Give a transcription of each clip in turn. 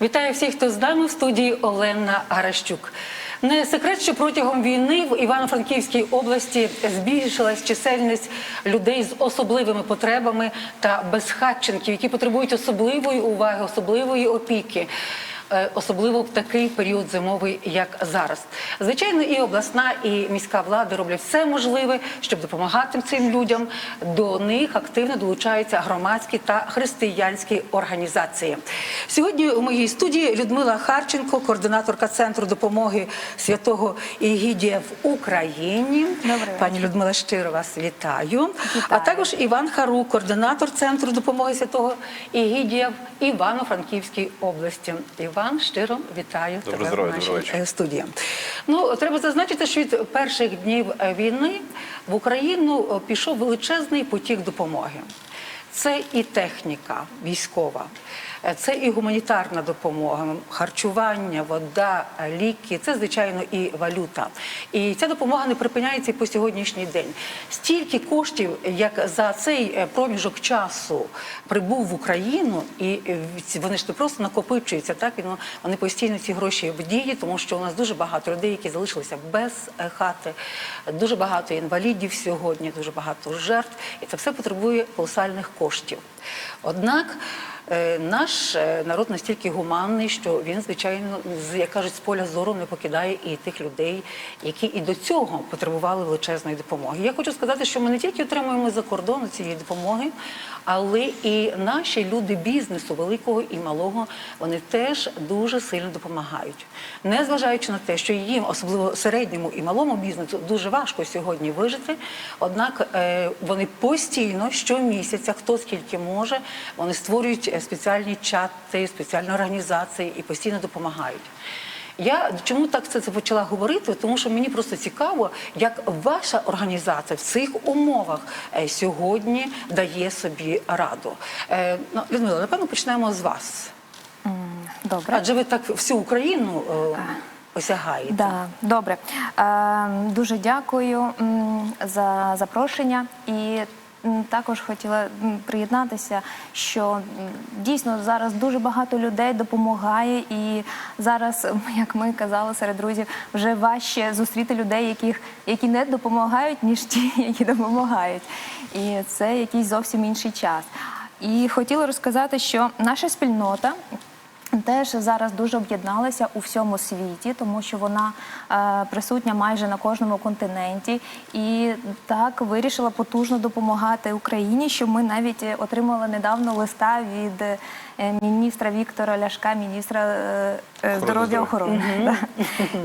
Вітаю всіх, хто з нами в студії Олена Гаращук. Не секрет, що протягом війни в Івано-Франківській області збільшилась чисельність людей з особливими потребами та безхатченків, які потребують особливої уваги, особливої опіки. Е, Особливо в такий період зимовий, як зараз. Звичайно, і обласна, і міська влада роблять все можливе, щоб допомагати цим людям. До них активно долучаються громадські та християнські організації. Сьогодні у моїй студії Людмила Харченко, координаторка центру допомоги святого Ігідія в Україні. Добрий Пані Людмила, щиро вас вітаю. А також Іван Харук, координатор центру допомоги святого Ігідія в Івано-Франківській області. Іван, щиро вітаю Доброго тебе здоров'я, в нашій доброго е, студії. Ну, треба зазначити, що від перших днів е, війни в Україну е, пішов величезний потік допомоги. Це і техніка військова, це і гуманітарна допомога, харчування, вода, е, ліки, це звичайно і валюта. І ця допомога не припиняється і по сьогоднішній день. Стільки коштів, як за цей е, проміжок часу прибув в Україну, і е, вони ж не просто накопичуються, так ну, вони постійно ці гроші в дії, тому що у нас дуже багато людей, які залишилися без е, хати, дуже багато інвалідів сьогодні, дуже багато жертв, і це все потребує колосальних коштів. Однак е, наш е, народ настільки гуманний, що він, звичайно, як кажуть, з поля зору не покидає і тих людей, які і до цього потребували величезної допомоги. Я хочу сказати, що ми не тільки отримуємо за кордону цієї допомоги, але і наші люди бізнесу, великого і малого, вони теж дуже сильно допомагають. Незважаючи на те, що їм, особливо середньому і малому бізнесу, дуже важко сьогодні вижити. Однак е, вони постійно щомісяця, хто скільки може, вони створюють е, спеціальні чати, спеціальні організації і постійно допомагають. Я чому так це, це почала говорити? Тому що мені просто цікаво, як ваша організація в цих умовах е, сьогодні дає собі раду. Е, ну, Людмила, напевно, почнемо з вас. Добре. Адже ви так всю Україну е, осягаєте. Да, добре. Е, дуже дякую м, за запрошення і. Також хотіла приєднатися, що дійсно зараз дуже багато людей допомагає, і зараз, як ми казали серед друзів, вже важче зустріти людей, яких які не допомагають, ніж ті, які допомагають. І це якийсь зовсім інший час. І хотіла розказати, що наша спільнота теж зараз дуже об'єдналася у всьому світі, тому що вона е, присутня майже на кожному континенті, і так вирішила потужно допомагати Україні. Що ми навіть е, отримали недавно листа від е, міністра Віктора Ляшка, міністра е, е, здоров'я охорони. Да.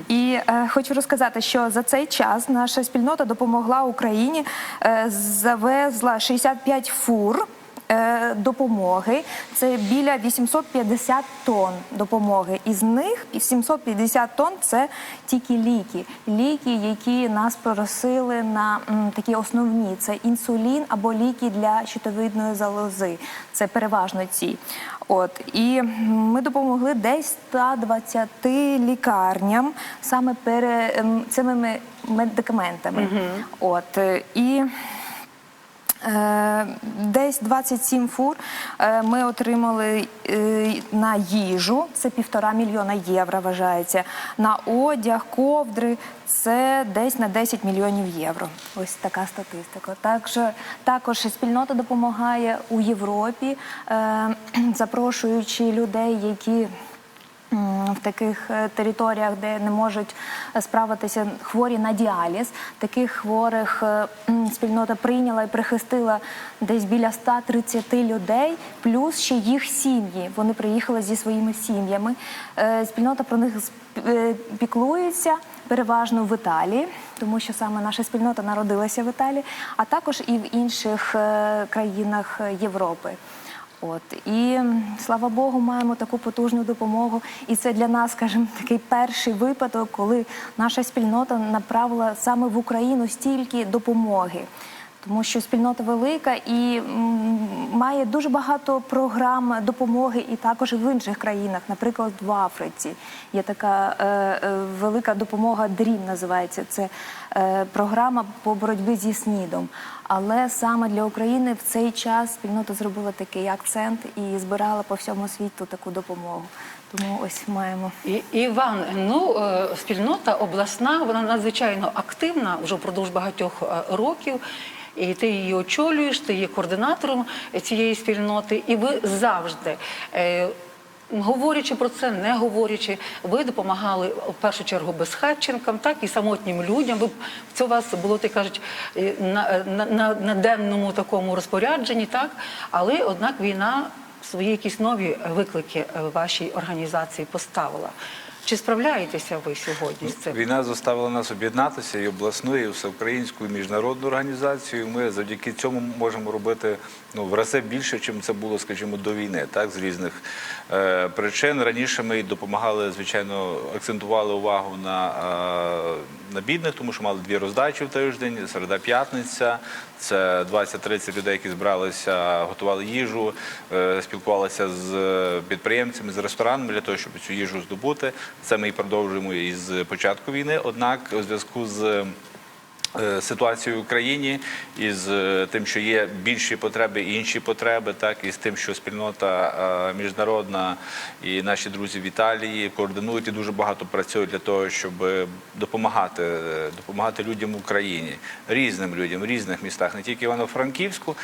І е, хочу розказати, що за цей час наша спільнота допомогла Україні, е, завезла 65 фур е, допомоги. Це біля 850 тонн допомоги. Із них 750 тонн це тільки ліки. Ліки, які нас просили на м, такі основні: це інсулін або ліки для щитовидної залози. Це переважно ці. От і ми допомогли десь 120 лікарням саме пере цими медикаментами. От е, і. Е, Десь 27 фур е, ми отримали е, на їжу, це півтора мільйона євро вважається. На одяг, ковдри це десь на 10 мільйонів євро. Ось така статистика. Також, також спільнота допомагає у Європі, запрошуючи людей, які в таких е, територіях, де не можуть справитися хворі на діаліз. Таких хворих е, спільнота прийняла і прихистила десь біля 130 людей, плюс ще їх сім'ї. Вони приїхали зі своїми сім'ями. Е, Спільнота про них піклується. Переважно в Італії, тому що саме наша спільнота народилася в Італії, а також і в інших країнах Європи. От і слава Богу, маємо таку потужну допомогу. І це для нас, скажімо, такий перший випадок, коли наша спільнота направила саме в Україну стільки допомоги. тому що спільнота велика і має дуже багато програм допомоги і також в інших країнах, наприклад, в Африці. Є така е, е, велика допомога DREAM називається. Це програма по боротьбі зі СНІДом. Але саме для України в цей час спільнота зробила такий акцент і збирала по всьому світу таку допомогу. Тому ось маємо. І, Іван, ну е, спільнота обласна, вона надзвичайно активна вже впродовж багатьох е, років. І ти її очолюєш, ти є координатором цієї спільноти, і ви завжди. Говорячи про це, не говорячи, ви допомагали в першу чергу безхатченкам, так і самотнім людям. Ви це у вас було так кажуть на, на, на, на денному такому розпорядженні, так але однак війна свої якісь нові виклики е, вашій організації поставила. Чи справляєтеся ви сьогодні з цим? Війна заставила нас об'єднатися і обласну, і всеукраїнську, і міжнародну організацію. Ми завдяки цьому можемо робити ну, в рази більше, чим це було, скажімо, до війни, так, з різних е, причин. Раніше ми допомагали, звичайно, акцентували увагу на, е, на бідних, тому що мали дві роздачі в тиждень, середа п'ятниця. Це 20-30 людей, які збиралися, готували їжу, е, спілкувалися з підприємцями, з ресторанами для того, щоб цю їжу здобути. Це ми і продовжуємо із початку війни. Однак, у зв'язку з е, ситуацією в Україні із е, тим, що є більші потреби і інші потреби, так і з тим, що спільнота е, міжнародна і наші друзі в Італії координують і дуже багато працюють для того, щоб допомагати, допомагати людям в Україні, різним людям в різних містах, не тільки Івано-Франківську,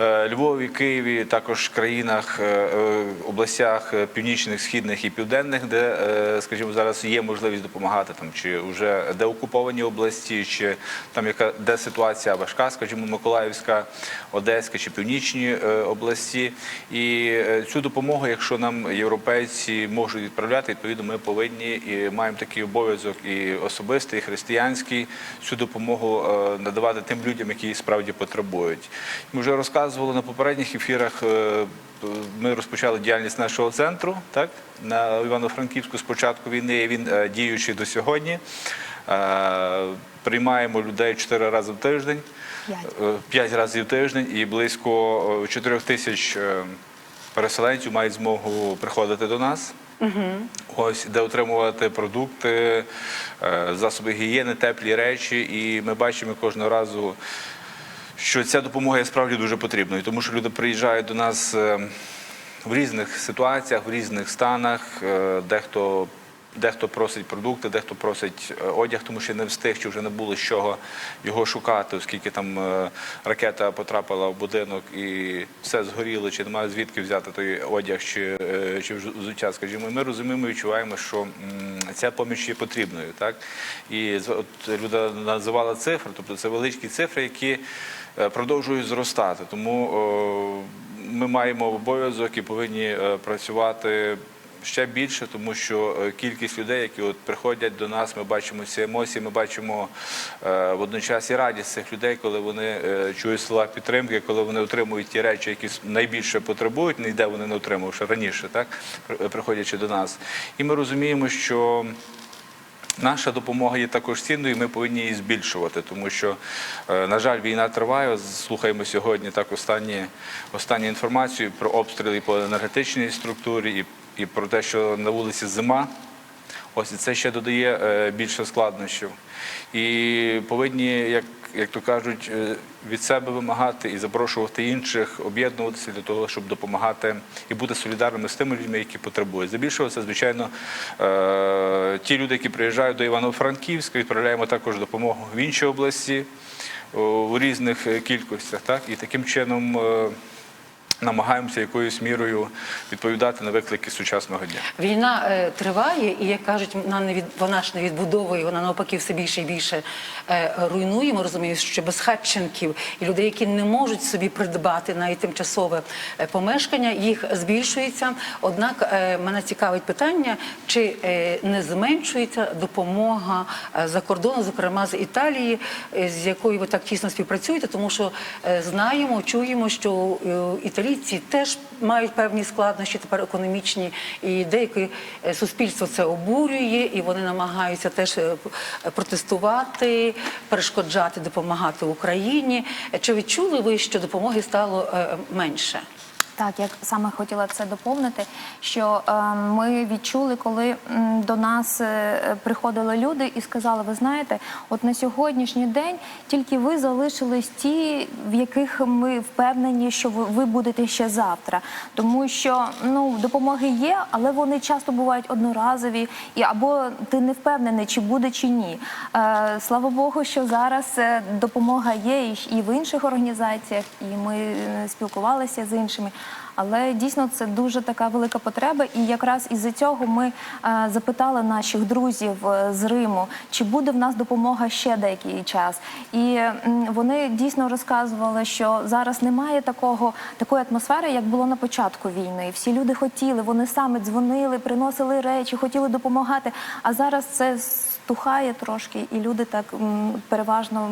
Львові, Києві, також країнах, е, е, областях е, північних, східних і південних, де, е, скажімо, зараз є можливість допомагати там, чи вже де окуповані області, чи там яка де ситуація важка, скажімо, Миколаївська, Одеська чи північні е, області. І е, цю допомогу, якщо нам європейці можуть відправляти, відповідно, ми повинні і маємо такий обов'язок і особистий, і християнський цю допомогу е, надавати тим людям, які справді потребують. Ми вже розказували на попередніх ефірах. е, Ми розпочали діяльність нашого центру так на Івано-Франківську з початку війни. Він е, діючий до сьогодні. Е, Приймаємо людей чотири рази в тиждень, П'ять. Разів в тиждень, і близько чотирьох тисяч переселенців мають змогу приходити до нас. Ось де отримувати продукти, засоби гігієни, теплі речі. І ми бачимо кожного разу, що ця допомога є справді дуже потрібною, тому що люди приїжджають до нас е, в різних ситуаціях, в різних станах. Е, Дехто, дехто просить продукти, дехто просить е, одяг, тому що не встиг, чи вже не було з чого його шукати, оскільки там ракета потрапила в будинок і все згоріло, чи немає звідки взяти той одяг чи, чи взуття, скажімо. Ми розуміємо і відчуваємо, що ця поміч є потрібною. Так? І от Люда називала цифри, тобто це великі цифри, які продовжують зростати. Тому ми маємо обов'язок і повинні е, працювати ще більше, тому що е, кількість людей, які от приходять до нас, ми бачимо ці емоції, ми бачимо е, водночас і радість цих людей, коли вони е, чують слова підтримки, коли вони отримують ті речі, які найбільше потребують, ніде вони не отримувавши раніше, так приходячи до нас. І ми розуміємо, що. Наша допомога є також цінною, і ми повинні її збільшувати, тому що, е, на жаль, війна триває. Слухаємо сьогодні так останні, останні інформацію про обстріли по енергетичній структурі і, і про те, що на вулиці зима. Ось це ще додає е, більше складнощів. І повинні, як, як то кажуть, е, від себе вимагати і запрошувати інших, об'єднуватися для того, щоб допомагати і бути солідарними з тими людьми, які потребують. Здебільшого це, звичайно, е, ті люди, які приїжджають до Івано-Франківська, відправляємо також допомогу в інші області у різних е, кількостях. І таким чином. Намагаємося якоюсь мірою відповідати на виклики сучасного дня. Війна е, триває, і як кажуть, вона не від вона ж не відбудовує, вона навпаки все більше і більше е, руйнує. Ми розуміємо, що безхатченків і людей, які не можуть собі придбати навіть тимчасове е, помешкання, їх збільшується. Однак е, мене цікавить питання, чи е, не зменшується допомога е, за кордоном, зокрема з Італії, е, з якою ви так тісно співпрацюєте, тому що е, знаємо, чуємо, що е, італійські італійці теж мають певні складнощі тепер економічні, і деяке е, суспільство це обурює, і вони намагаються теж е, протестувати, перешкоджати, допомагати Україні. Е, Чи відчули ви, що допомоги стало е, менше? Так, я саме хотіла це доповнити, що е, ми відчули, коли м, до нас е, приходили люди і сказали: ви знаєте, от на сьогоднішній день тільки ви залишились ті, в яких ми впевнені, що ви, ви будете ще завтра. Тому що ну допомоги є, але вони часто бувають одноразові, і або ти не впевнений, чи буде чи ні. Е, слава Богу, що зараз е, допомога є і, в інших організаціях, і ми е, спілкувалися з іншими. Але дійсно це дуже така велика потреба, і якраз із-за цього ми е, запитали наших друзів е, з Риму, чи буде в нас допомога ще деякий час. І м, вони дійсно розказували, що зараз немає такого такої атмосфери, як було на початку війни. Всі люди хотіли, вони саме дзвонили, приносили речі, хотіли допомагати. А зараз це стухає трошки, і люди так переважно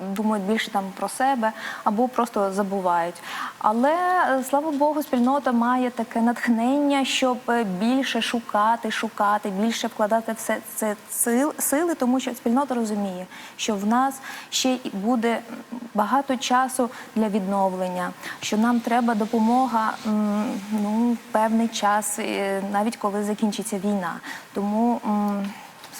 думають більше там про себе або просто забувають. Але е, слава Богу, спільнота має таке натхнення, щоб е, більше шукати, шукати, більше вкладати все це сил, сили, тому що спільнота розуміє, що в нас ще буде багато часу для відновлення, що нам треба допомога ну, певний час, е, навіть коли закінчиться війна. Тому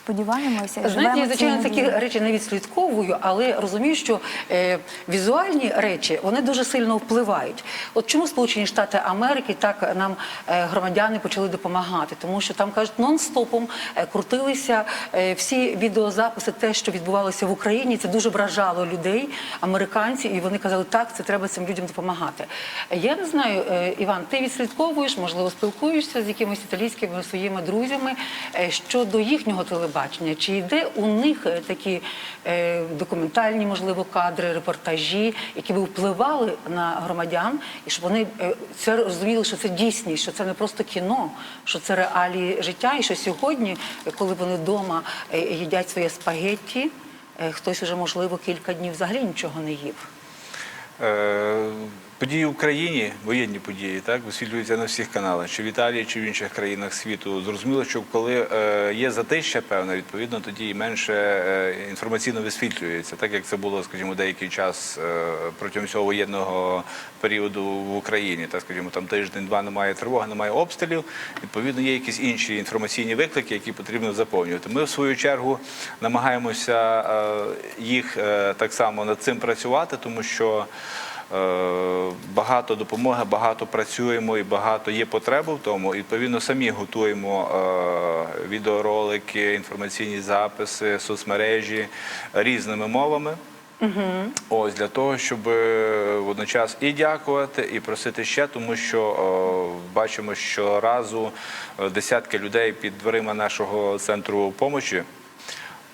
сподіваємося, Знаєте, я звичайно такі речі не відслідковую, але розумію, що е, візуальні речі вони дуже сильно впливають. От чому Сполучені Штати Америки так нам е, громадяни почали допомагати? Тому що там кажуть, нон-стопом е, крутилися е, всі відеозаписи, те, що відбувалося в Україні. Це дуже вражало людей, американців, і вони казали, так, це треба цим людям допомагати. Я не знаю, е, Іван, ти відслідковуєш, можливо, спілкуєшся з якимись італійськими своїми друзями е, щодо їхнього телебачення. Чи йде у них е, такі е, документальні, можливо, кадри, репортажі, які би впливали на громадян, і щоб вони е, це розуміли, що це дійсність, що це не просто кіно, що це реалії життя, і що сьогодні, коли вони вдома їдять своє спагетті, хтось уже можливо кілька днів взагалі нічого не їв. Події в Україні, воєнні події, так висвітлюються на всіх каналах, чи в Італії, чи в інших країнах світу. Зрозуміло, що коли е, є затища певна, відповідно тоді і менше е, інформаційно висвітлюється, так як це було, скажімо, деякий час е, протягом всього воєнного періоду в Україні. Так, скажімо, там тиждень-два немає тривоги, немає обстрілів. Відповідно, є якісь інші інформаційні виклики, які потрібно заповнювати. Ми в свою чергу намагаємося їх так само над цим працювати, тому що. Е, Багато допомоги, багато працюємо і багато є потреби в тому. І, Відповідно, самі готуємо е, відеоролики, інформаційні записи, соцмережі різними мовами. Ось для того, щоб е, водночас і дякувати, і просити ще, тому що бачимо, що разу десятки людей під дверима нашого центру помочі.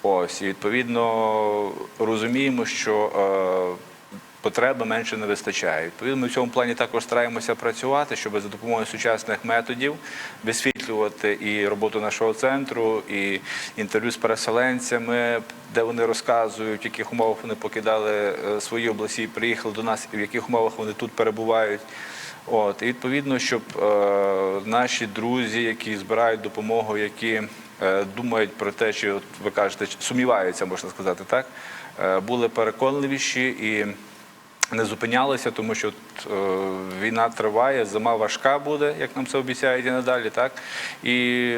Ось і відповідно розуміємо, що потреби менше не вистачає. Відповідно, ми в цьому плані також стараємося працювати, щоб за допомогою сучасних методів висвітлювати і роботу нашого центру, і інтерв'ю з переселенцями, де вони розказують, в яких умовах вони покидали е, свої області, і приїхали до нас, і в яких умовах вони тут перебувають. От і відповідно, щоб е, наші друзі, які збирають допомогу, які е, думають про те, чи от ви кажете, сумніваються, можна сказати, так е, були переконливіші і не зупинялися, тому що е, війна триває, зима важка буде, як нам це обіцяють і надалі, так і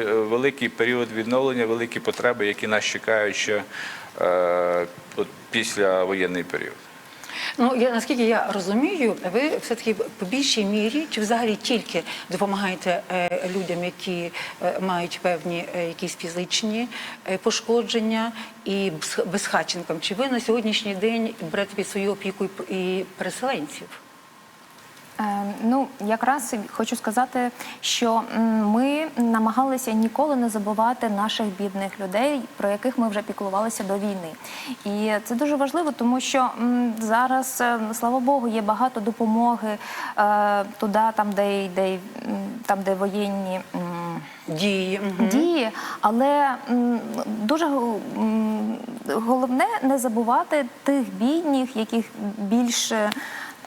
е, великий період відновлення, великі потреби, які нас чекають ще е, після воєнний період. Ну я наскільки я розумію, ви все таки по більшій мірі чи взагалі тільки допомагаєте е, людям, які е, мають певні е, якісь фізичні е, пошкодження, і без- безхатченкам. Чи ви на сьогоднішній день берете під свою опіку і і переселенців? Е, Ну, якраз хочу сказати, що ми намагалися ніколи не забувати наших бідних людей, про яких ми вже піклувалися до війни. І це дуже важливо, тому що зараз, е, слава Богу, є багато допомоги е, туди, там, де, де, там, де воєнні. Дії дії, але м, дуже м, головне не забувати тих бідних, яких більше.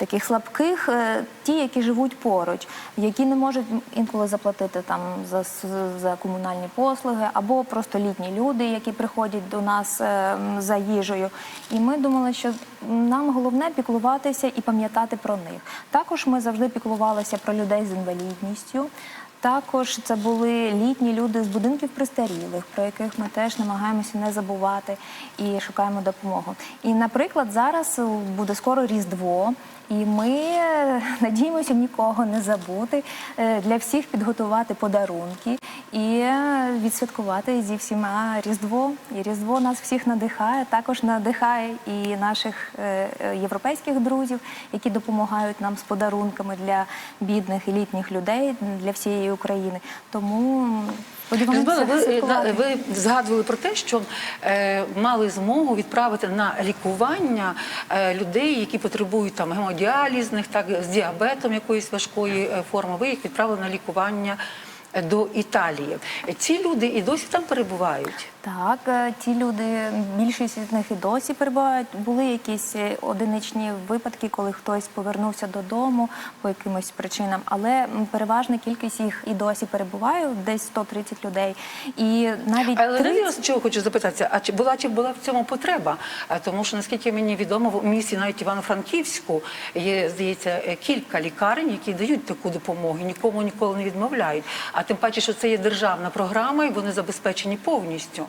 Таких слабких, е, ті, які живуть поруч, які не можуть інколи заплатити там за, за комунальні послуги, або просто літні люди, які приходять до нас е, за їжею. І ми думали, що нам головне піклуватися і пам'ятати про них. Також ми завжди піклувалися про людей з інвалідністю. Також це були літні люди з будинків престарілих, про яких ми теж намагаємося не забувати і шукаємо допомогу. І, наприклад, зараз е, буде скоро Різдво, і ми надіємося нікого не забути, е, для всіх підготувати подарунки і е, відсвяткувати зі всіма Різдво. І Різдво нас всіх надихає, також надихає і наших е, європейських друзів, які допомагають нам з подарунками для бідних і літніх людей, для всієї України. Тому Людмила, ви, святкувати. ви згадували про те, що е, мали змогу відправити на лікування е, людей, які потребують там гемодіалізних, так з діабетом якоїсь важкої е, форми. Ви їх відправили на лікування е, до Італії. Ці люди і досі там перебувають. Так, е, ті люди, більшість з них і досі перебувають. Були якісь е, одиничні випадки, коли хтось повернувся додому по якимось причинам, але переважна кількість їх і досі перебуває, десь 130 людей. І навіть Але 30... я вас чого хочу запитатися, а чи була чи була в цьому потреба? Тому що наскільки мені відомо, в місті навіть Івано-Франківську є, здається, е, кілька лікарень, які дають таку допомогу, нікому ніколи не відмовляють. А тим паче, що це є державна програма, і вони забезпечені повністю.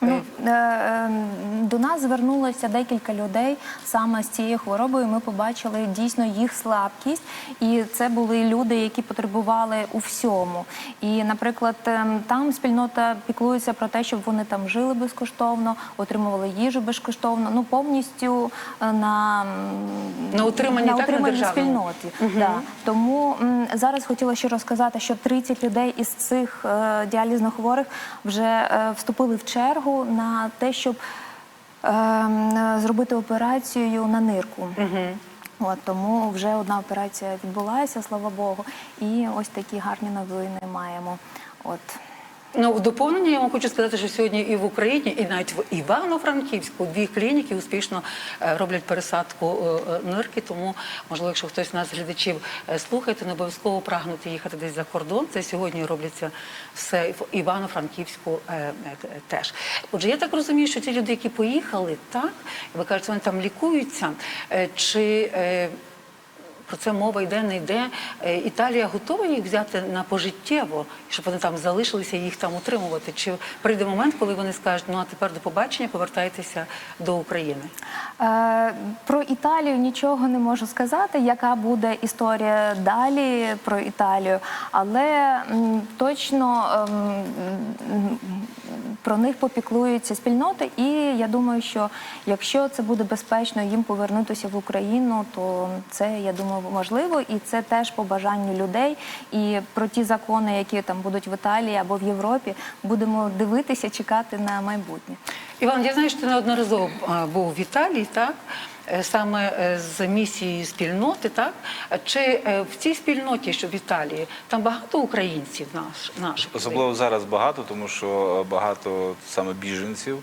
Ну, е, е, до нас звернулося декілька людей саме з цією хворобою. Ми побачили дійсно їх слабкість, і це були люди, які потребували у всьому. І, наприклад, там спільнота піклується про те, щоб вони там жили безкоштовно, отримували їжу безкоштовно. Ну повністю е, на, м, На утриманні, так, на утриманні державному? Да. Тому зараз хотіла ще розказати, що 30 людей із цих е, діалізно хворих вже е, вступили в чергу на те, щоб е, зробити операцію на нирку. От, тому вже одна операція відбулася, слава Богу. І ось такі гарні новини маємо. От. Ну, в доповнення я вам хочу сказати, що сьогодні і в Україні, і навіть в Івано-Франківську дві клініки успішно е, роблять пересадку е, е, нирки. Тому, можливо, якщо хтось з нас глядачів слухає, то не обов'язково прагнути їхати десь за кордон. Це сьогодні робляться все в Івано-Франківську теж. Отже, я так розумію, що ті люди, які поїхали, так ви кажете, вони там лікуються. Чи про це мова йде, не йде. Е, Італія готова їх взяти на пожиттєво, щоб вони там залишилися і їх там утримувати. Чи прийде момент, коли вони скажуть, ну а тепер до побачення, повертайтеся до України? Е, Про Італію нічого не можу сказати, яка буде історія далі про Італію, але точно ем, про них попіклуються спільноти, і я думаю, що якщо це буде безпечно їм повернутися в Україну, то це я думаю можливо, і це теж по бажанню людей. І про ті закони, які там будуть в Італії або в Європі, будемо дивитися, чекати на майбутнє. Іван, я знаю, що ти неодноразово був в Італії, так? Е, Саме е, з місії спільноти, так? Чи е, в цій спільноті, що в Італії, там багато українців наш, наших? Особливо зараз багато, тому що багато саме біженців,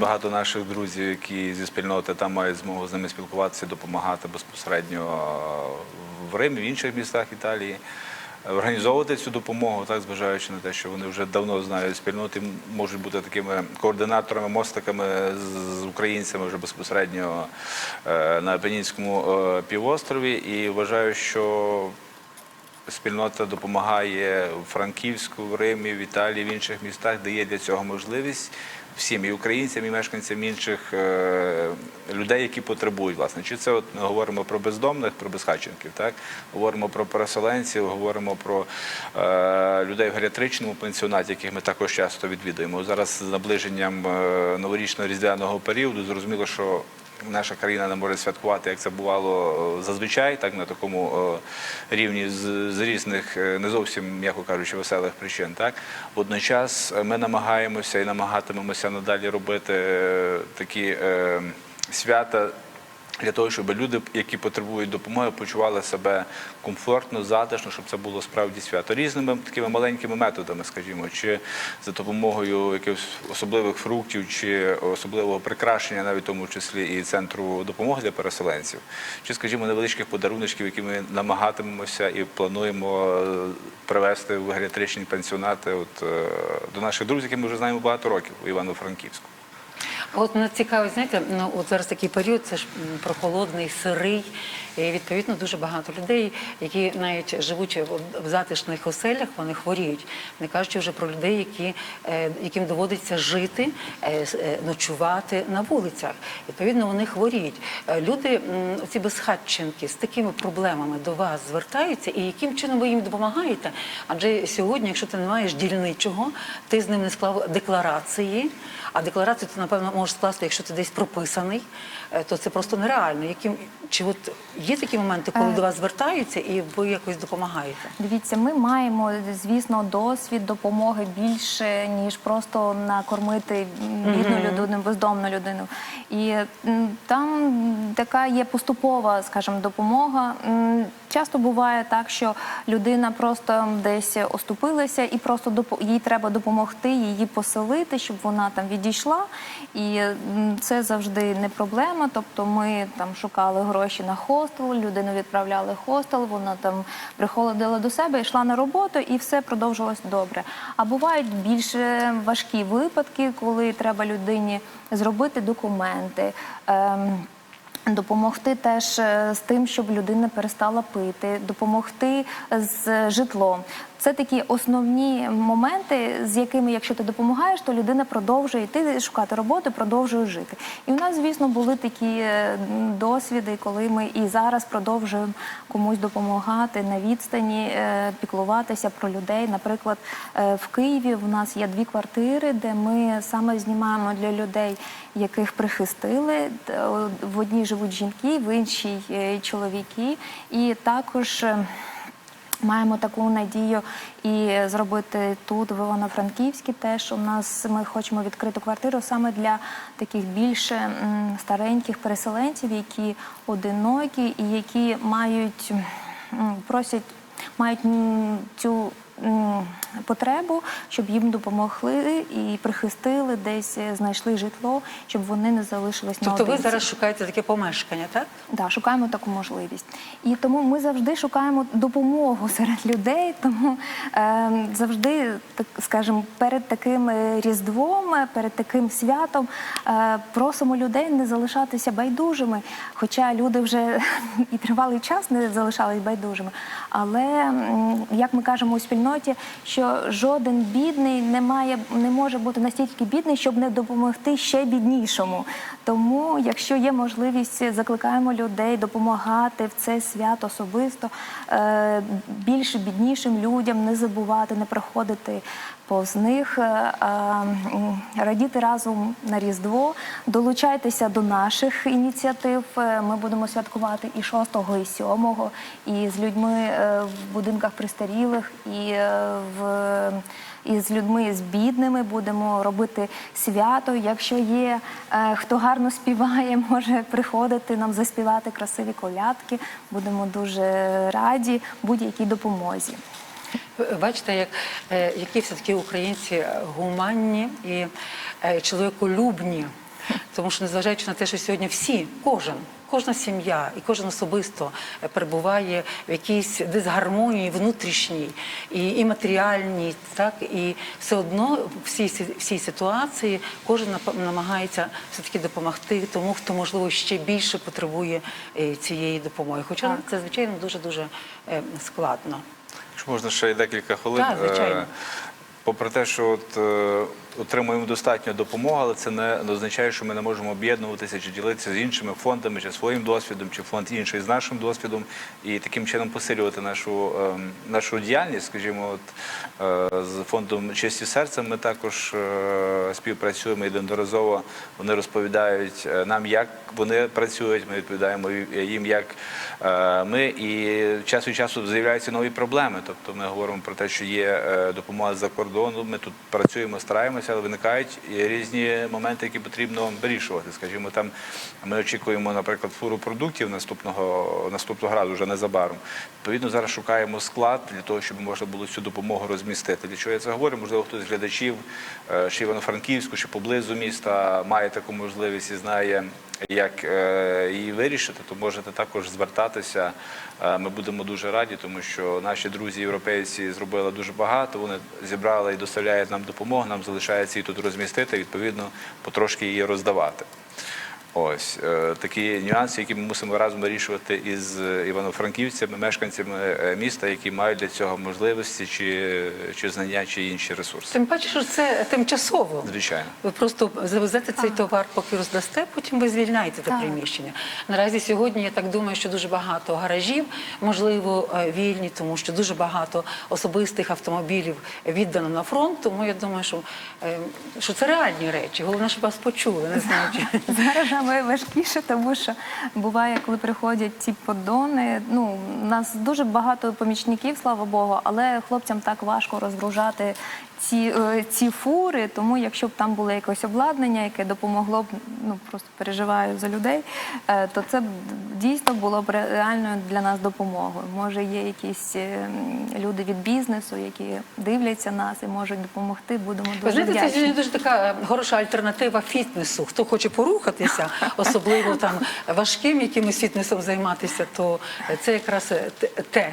багато наших друзів, які зі спільноти там мають змогу з ними спілкуватися, допомагати безпосередньо в Римі, в інших містах Італії. Організовувати цю допомогу, так зважаючи на те, що вони вже давно знають спільноти, можуть бути такими координаторами, мостиками з- українцями вже безпосередньо е, на Апенінському е, півострові. І вважаю, що спільнота допомагає в Франківську, в Римі, в Італії, в інших містах, де є для цього можливість всім і українцям, і мешканцям інших е, людей, які потребують. Власне, чи це от ми говоримо про бездомних, про безхатченків, так говоримо про переселенців, говоримо про е, людей в геріатричному пенсіонаті, яких ми також часто відвідуємо. Зараз з наближенням е, новорічного різдвяного періоду зрозуміло, що наша країна не може святкувати, як це бувало е, зазвичай, так на такому е, рівні з, різних е, не зовсім, м'яко кажучи, веселих причин. Так водночас ми намагаємося і намагатимемося надалі робити такі свята Для того, щоб люди, які потребують допомоги, почували себе комфортно, затишно, щоб це було справді свято. Різними такими маленькими методами, скажімо, чи за допомогою якихось особливих фруктів, чи особливого прикрашення, навіть тому числі і центру допомоги для переселенців, чи, скажімо, невеличких подаруночків, які ми намагатимемося і плануємо е, привезти в геріатричні пенсіонати от, е, до наших друзів, які ми вже знаємо багато років у Івано-Франківську. От мене цікавить, знаєте, ну от зараз такий період, це ж прохолодний, сирий. І відповідно дуже багато людей, які навіть живуть в- затишних оселях, вони хворіють. Не кажучи вже про людей, які, е, яким доводиться жити, е, е, ночувати на вулицях. Відповідно, вони хворіють. Люди, ці безхатченки, з такими проблемами до вас звертаються, і яким чином ви їм допомагаєте? Адже сьогодні, якщо ти не маєш дільничого, ти з ним не склав декларації. А декларацію ти, напевно, можеш скласти, якщо ти десь прописаний, то це просто нереально. Яким чи от є такі моменти, коли до вас звертаються і ви якось допомагаєте? Дивіться, ми маємо, звісно, досвід допомоги більше, ніж просто накормити бідну людину, бездомну людину. І там така є поступова, скажімо, допомога. Часто буває так, що людина просто десь оступилася, і просто допо- їй треба допомогти, її поселити, щоб вона там відійшла. І це завжди не проблема. Тобто ми там шукали гроші на хостел, людину відправляли хостел, вона там приходила до себе, йшла на роботу, і все продовжилось добре. А бувають більш е, важкі випадки, коли треба людині зробити документи. ем, Допомогти теж е, з тим, щоб людина перестала пити, допомогти з житлом. Це такі основні моменти, з якими, якщо ти допомагаєш, то людина продовжує йти шукати роботу, продовжує жити. І у нас, звісно, були такі е, досвіди, коли ми і зараз продовжуємо комусь допомагати на відстані, е, піклуватися про людей. Наприклад, е, в Києві в нас є дві квартири, де ми саме знімаємо для людей, яких прихистили. В одній живуть жінки, в іншій чоловіки. І також. Маємо таку надію і зробити тут, в Івано-Франківській, теж у нас ми хочемо відкрити квартиру саме для таких більше стареньких переселенців, які одинокі і які мають просять, мають цю потребу, щоб їм допомогли і прихистили, десь знайшли житло, щоб вони не залишились Тобто ви зараз шукаєте таке помешкання, так? Да, шукаємо таку можливість. І тому ми завжди шукаємо допомогу серед людей. Тому е, завжди, так скажімо, перед таким е, різдвом, е, перед таким святом е, просимо людей не залишатися байдужими. Хоча люди вже і тривалий час не залишались байдужими. Але як ми кажемо у спільноті, що жоден бідний не має не може бути настільки бідний, щоб не допомогти ще біднішому. Тому, якщо є можливість, закликаємо людей допомагати в це свято особисто е, більш біднішим людям, не забувати, не проходити повз них, е, радіти разом на Різдво. Долучайтеся до наших ініціатив. Е, Ми будемо святкувати і 6, і 7, і з людьми е, в будинках престарілих, і в і з людьми з бідними будемо робити свято. Якщо є е, хто гарно співає, може приходити нам заспівати красиві колядки. Будемо дуже раді будь-якій допомозі. Бачите, як, е, які все-таки українці е, гуманні і е, чоловіколюбні. Тому що, незважаючи на те, що сьогодні всі, кожен, кожна сім'я і кожен особисто е, перебуває в якійсь дисгармонії внутрішній і, і матеріальній, так і все одно в всій, всій ситуації кожен намагається все-таки допомогти тому, хто можливо ще більше потребує цієї допомоги. Хоча Так. це звичайно дуже дуже складно. Якщо можна ще й декілька хвилин. Так, звичайно. Е, Попри те, що от, е, отримуємо достатньо допомоги, але це не означає, що ми не можемо об'єднуватися чи ділитися з іншими фондами, чи своїм досвідом, чи фонд інший з нашим досвідом, і таким чином посилювати нашу, е, нашу діяльність. Скажімо, от, е, з фондом Честі серця ми також е, співпрацюємо і неодноразово вони розповідають е, нам, як вони працюють. Ми відповідаємо їм, як ми, і час від часу з'являються нові проблеми. Тобто ми говоримо про те, що є допомога з-за кордону. Ми тут працюємо, стараємося. Сподіваємося, але виникають різні моменти, які потрібно вирішувати. Скажімо, там ми очікуємо, наприклад, фуру продуктів наступного наступного разу, вже незабаром. Відповідно, зараз шукаємо склад для того, щоб можна було цю допомогу розмістити. Для чого я це говорю? Можливо, хтось з глядачів, е, чи Івано-Франківську, чи поблизу міста має таку можливість і знає, як е, її вирішити, то можете також звертатися. Е, Ми будемо дуже раді, тому що наші друзі європейці зробили дуже багато. Вони зібрали і доставляють нам допомогу. Нам залишається її тут розмістити, відповідно, потрошки її роздавати. Ось е, такі нюанси, які ми мусимо разом вирішувати із е, івано-франківцями, мешканцями е, міста, які мають для цього можливості, чи, чи знання, чи інші ресурси. Тим паче, що це тимчасово. Звичайно. Ви просто завезете цей товар, поки роздасте, потім ви звільняєте те приміщення. Наразі сьогодні я так думаю, що дуже багато гаражів, можливо, вільні, тому що дуже багато особистих автомобілів віддано на фронт. Тому я думаю, що, е, що це реальні речі. Головне, щоб вас почули. Не знаю, чи важкіше, тому що буває, коли приходять ці подони. Ну, у нас дуже багато помічників, слава Богу, але хлопцям так важко розгружати ці, е, ці фури. Тому якщо б там було якесь обладнання, яке допомогло б, ну просто переживаю за людей, е, то це б дійсно було б реальною для нас допомогою. Може, є якісь е, люди від бізнесу, які дивляться нас і можуть допомогти. Будемо дуже знаєте, вдячні. сьогодні дуже така хороша альтернатива фітнесу. Хто хоче порухатися, особливо там важким якимось фітнесом займатися, то це якраз те.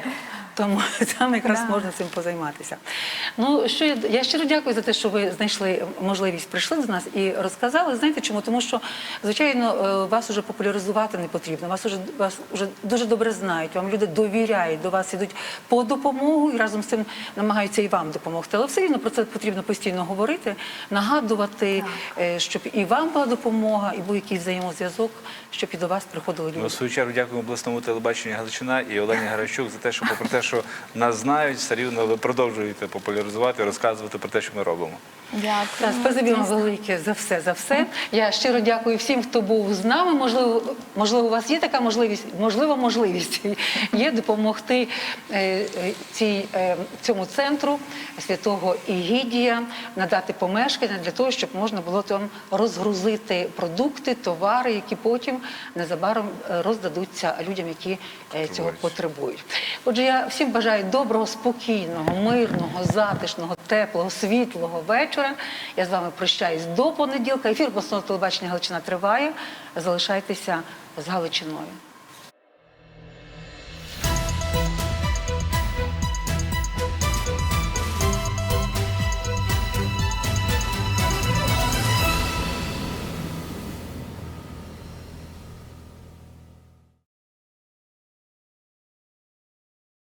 Тому там якраз Да. можна цим позайматися. Ну що я, я щиро дякую за те, що ви знайшли можливість прийшли до нас і розказали. Знаєте чому? Тому що звичайно е, вас уже популяризувати не потрібно. Вас уже вас уже дуже добре знають. Вам люди довіряють до вас, ідуть по допомогу і разом з цим намагаються і вам допомогти. Але все рівно про це потрібно постійно говорити, нагадувати, е, щоб і вам була допомога, і був якийсь взаємозв'язок, щоб і до вас приходили люди. Ну, свою чергу дякуємо обласному телебаченню Галичина і Олені Гарачук за те, що попри те, що нас знають, все рівно ви продовжуєте популяризувати, розказувати про те, що ми робимо. Дякую. Так, спасибі вам велике за все, за все. Я щиро дякую всім, хто був з нами. Можливо, можливо, у вас є така можливість, можливо, можливість є допомогти е, е, цій, е, цьому центру святого Ігідія, надати помешкання для того, щоб можна було там розгрузити продукти, товари, які потім незабаром роздадуться людям, які е, цього Потребують. Отже, я всім бажаю доброго, спокійного, мирного, затишного, теплого, світлого вечора. Я з вами прощаюсь до понеділка. Ефір обласного телебачення Галичина триває. Залишайтеся з Галичиною.